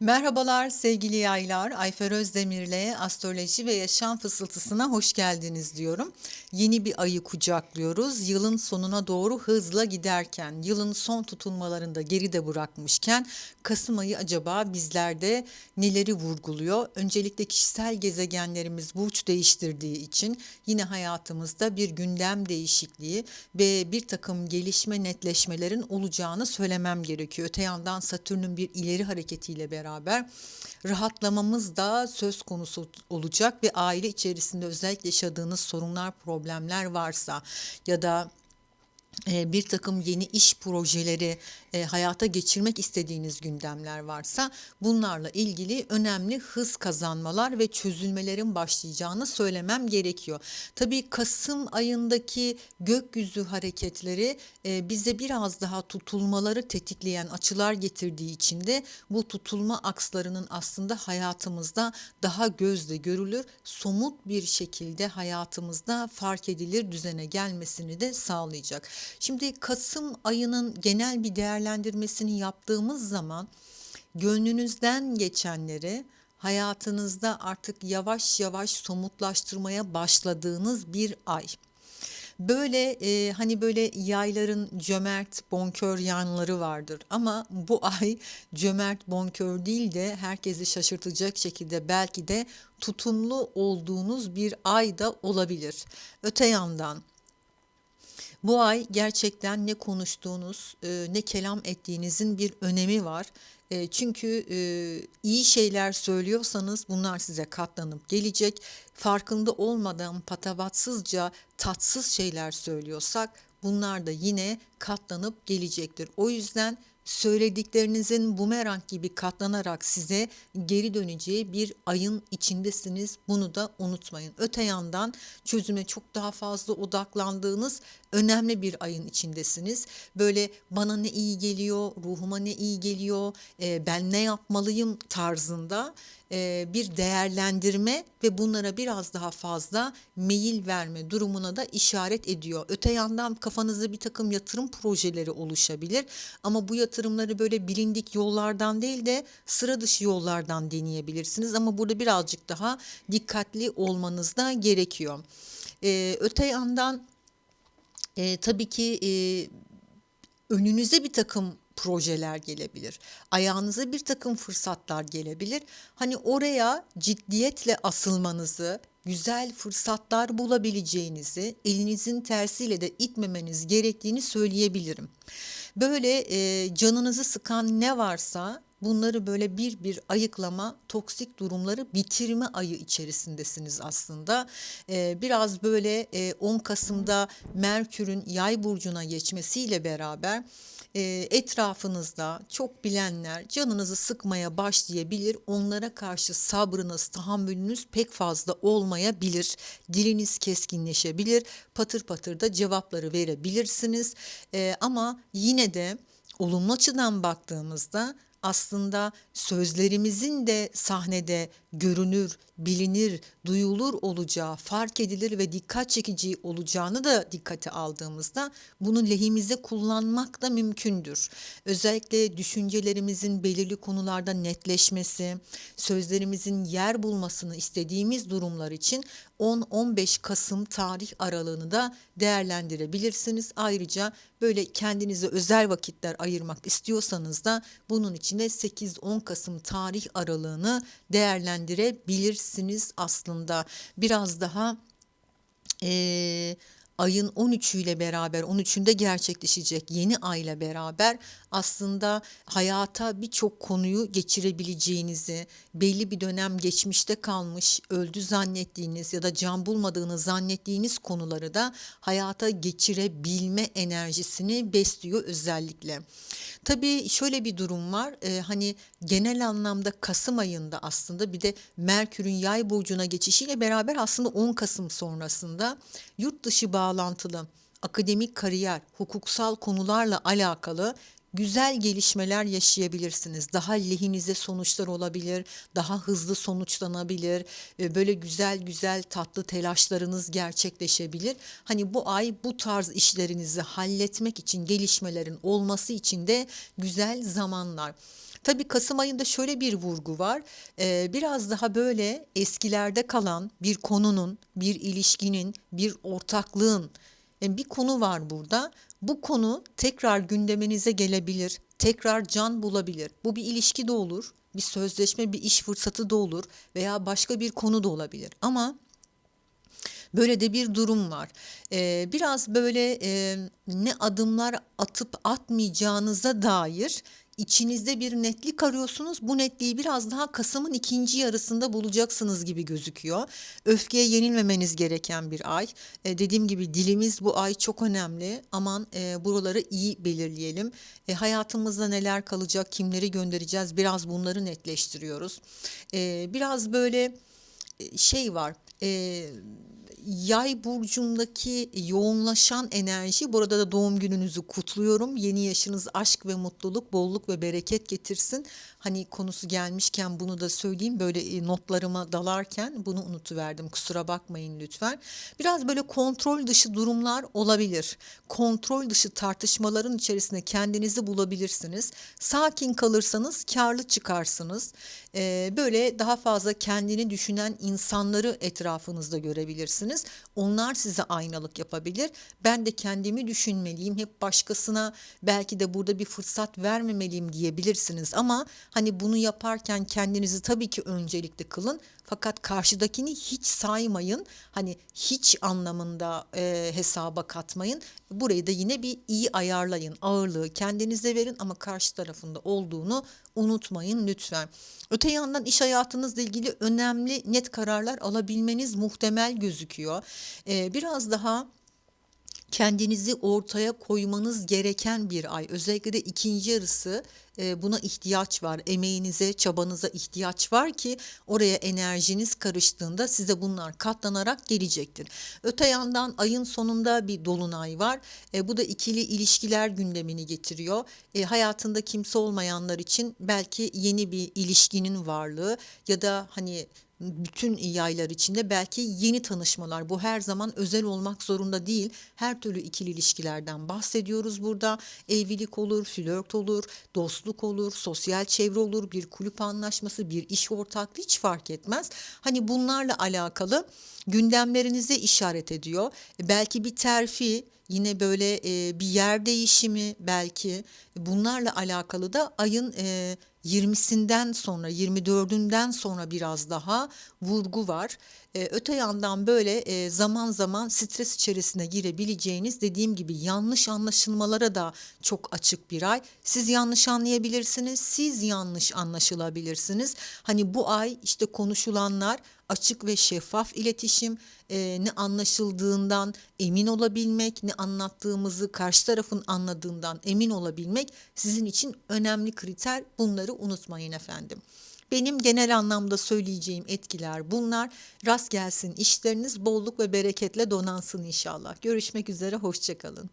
Merhabalar sevgili yaylar. Ayfer Özdemir'le astroloji ve yaşam fısıltısına hoş geldiniz diyorum. Yeni bir ayı kucaklıyoruz. Yılın sonuna doğru hızla giderken, yılın son tutulmalarında geride bırakmışken Kasım ayı acaba bizlerde neleri vurguluyor? Öncelikle kişisel gezegenlerimiz burç değiştirdiği için yine hayatımızda bir gündem değişikliği ve bir takım gelişme netleşmelerin olacağını söylemem gerekiyor. Öte yandan Satürn'ün bir ileri hareketiyle beraber beraber rahatlamamız da söz konusu olacak ve aile içerisinde özellikle yaşadığınız sorunlar, problemler varsa ya da bir takım yeni iş projeleri e, hayata geçirmek istediğiniz gündemler varsa bunlarla ilgili önemli hız kazanmalar ve çözülmelerin başlayacağını söylemem gerekiyor. Tabii Kasım ayındaki gökyüzü hareketleri e, bize biraz daha tutulmaları tetikleyen açılar getirdiği için de bu tutulma akslarının aslında hayatımızda daha gözle görülür, somut bir şekilde hayatımızda fark edilir düzene gelmesini de sağlayacak. Şimdi Kasım ayının genel bir değerlendirmesini yaptığımız zaman gönlünüzden geçenleri hayatınızda artık yavaş yavaş somutlaştırmaya başladığınız bir ay. Böyle e, hani böyle yayların cömert, bonkör yanları vardır. Ama bu ay cömert, bonkör değil de herkesi şaşırtacak şekilde belki de tutumlu olduğunuz bir ay da olabilir. Öte yandan bu ay gerçekten ne konuştuğunuz, e, ne kelam ettiğinizin bir önemi var. E, çünkü e, iyi şeyler söylüyorsanız bunlar size katlanıp gelecek. Farkında olmadan patavatsızca tatsız şeyler söylüyorsak bunlar da yine katlanıp gelecektir. O yüzden söylediklerinizin bumerang gibi katlanarak size geri döneceği bir ayın içindesiniz. Bunu da unutmayın. Öte yandan çözüme çok daha fazla odaklandığınız önemli bir ayın içindesiniz. Böyle bana ne iyi geliyor, ruhuma ne iyi geliyor, ben ne yapmalıyım tarzında bir değerlendirme ve bunlara biraz daha fazla meyil verme durumuna da işaret ediyor. Öte yandan kafanızda bir takım yatırım projeleri oluşabilir ama bu yatırımları böyle bilindik yollardan değil de sıra dışı yollardan deneyebilirsiniz ama burada birazcık daha dikkatli olmanız da gerekiyor. Öte yandan e, tabii ki önünüze bir takım projeler gelebilir. Ayağınıza bir takım fırsatlar gelebilir. Hani oraya ciddiyetle asılmanızı, güzel fırsatlar bulabileceğinizi, elinizin tersiyle de itmemeniz gerektiğini söyleyebilirim. Böyle e, canınızı sıkan ne varsa bunları böyle bir bir ayıklama, toksik durumları bitirme ayı içerisindesiniz aslında. Ee, biraz böyle e, 10 Kasım'da Merkür'ün yay burcuna geçmesiyle beraber e, etrafınızda çok bilenler canınızı sıkmaya başlayabilir. Onlara karşı sabrınız, tahammülünüz pek fazla olmayabilir. Diliniz keskinleşebilir. Patır patır da cevapları verebilirsiniz. E, ama yine de olumlu açıdan baktığımızda aslında sözlerimizin de sahnede görünür, bilinir, duyulur olacağı, fark edilir ve dikkat çekici olacağını da dikkate aldığımızda bunu lehimize kullanmak da mümkündür. Özellikle düşüncelerimizin belirli konularda netleşmesi, sözlerimizin yer bulmasını istediğimiz durumlar için 10-15 Kasım tarih aralığını da değerlendirebilirsiniz. Ayrıca böyle kendinize özel vakitler ayırmak istiyorsanız da bunun için de 8-10 Kasım tarih aralığını değerlendirebilirsiniz aslında. Biraz daha e, ayın 13'ü ile beraber 13'ünde gerçekleşecek yeni ay ile beraber aslında hayata birçok konuyu geçirebileceğinizi, belli bir dönem geçmişte kalmış, öldü zannettiğiniz ya da can bulmadığını zannettiğiniz konuları da hayata geçirebilme enerjisini besliyor özellikle. Tabii şöyle bir durum var. E, hani genel anlamda Kasım ayında aslında bir de Merkür'ün Yay burcuna geçişiyle beraber aslında 10 Kasım sonrasında yurt dışı bağlantılı akademik kariyer, hukuksal konularla alakalı güzel gelişmeler yaşayabilirsiniz. Daha lehinize sonuçlar olabilir, daha hızlı sonuçlanabilir. Böyle güzel güzel tatlı telaşlarınız gerçekleşebilir. Hani bu ay bu tarz işlerinizi halletmek için gelişmelerin olması için de güzel zamanlar. Tabii Kasım ayında şöyle bir vurgu var. Ee, biraz daha böyle eskilerde kalan bir konunun, bir ilişkinin, bir ortaklığın yani bir konu var burada. Bu konu tekrar gündeminize gelebilir, tekrar can bulabilir. Bu bir ilişki de olur, bir sözleşme, bir iş fırsatı da olur veya başka bir konu da olabilir. Ama Böyle de bir durum var. Ee, biraz böyle e, ne adımlar atıp atmayacağınıza dair içinizde bir netlik arıyorsunuz. Bu netliği biraz daha Kasım'ın ikinci yarısında bulacaksınız gibi gözüküyor. Öfkeye yenilmemeniz gereken bir ay. E, dediğim gibi dilimiz bu ay çok önemli. Aman e, buraları iyi belirleyelim. E, hayatımızda neler kalacak, kimleri göndereceğiz biraz bunları netleştiriyoruz. E, biraz böyle e, şey var. E, Yay burcundaki yoğunlaşan enerji burada da doğum gününüzü kutluyorum. Yeni yaşınız aşk ve mutluluk, bolluk ve bereket getirsin. Hani konusu gelmişken bunu da söyleyeyim. Böyle e, notlarıma dalarken bunu unutuverdim. Kusura bakmayın lütfen. Biraz böyle kontrol dışı durumlar olabilir. Kontrol dışı tartışmaların içerisinde kendinizi bulabilirsiniz. Sakin kalırsanız karlı çıkarsınız. Ee, böyle daha fazla kendini düşünen insanları etrafınızda görebilirsiniz. Onlar size aynalık yapabilir. Ben de kendimi düşünmeliyim. Hep başkasına belki de burada bir fırsat vermemeliyim diyebilirsiniz. Ama hani bunu yaparken kendinizi tabii ki öncelikli kılın. Fakat karşıdakini hiç saymayın. Hani hiç anlamında e, hesaba katmayın. Burayı da yine bir iyi ayarlayın. Ağırlığı kendinize verin ama karşı tarafında olduğunu unutmayın lütfen. Öte yandan iş hayatınızla ilgili önemli net kararlar alabilmeniz muhtemel gözüküyor. Ee, biraz daha kendinizi ortaya koymanız gereken bir ay. Özellikle de ikinci yarısı e, buna ihtiyaç var. Emeğinize, çabanıza ihtiyaç var ki oraya enerjiniz karıştığında size bunlar katlanarak gelecektir. Öte yandan ayın sonunda bir dolunay var. E, bu da ikili ilişkiler gündemini getiriyor. E, hayatında kimse olmayanlar için belki yeni bir ilişkinin varlığı ya da hani bütün yaylar içinde belki yeni tanışmalar. Bu her zaman özel olmak zorunda değil. Her türlü ikili ilişkilerden bahsediyoruz burada. Evlilik olur, flört olur, dostluk olur, sosyal çevre olur, bir kulüp anlaşması, bir iş ortaklığı hiç fark etmez. Hani bunlarla alakalı gündemlerinize işaret ediyor. Belki bir terfi, yine böyle e, bir yer değişimi belki bunlarla alakalı da ayın e, 20'sinden sonra 24'ünden sonra biraz daha vurgu var. Ee, öte yandan böyle e, zaman zaman stres içerisine girebileceğiniz dediğim gibi yanlış anlaşılmalara da çok açık bir ay. Siz yanlış anlayabilirsiniz, siz yanlış anlaşılabilirsiniz. Hani bu ay işte konuşulanlar açık ve şeffaf iletişim, e, ne anlaşıldığından emin olabilmek, ne anlattığımızı karşı tarafın anladığından emin olabilmek sizin için önemli kriter. Bunları unutmayın efendim. Benim genel anlamda söyleyeceğim etkiler bunlar. Rast gelsin işleriniz bolluk ve bereketle donansın inşallah. Görüşmek üzere, hoşçakalın.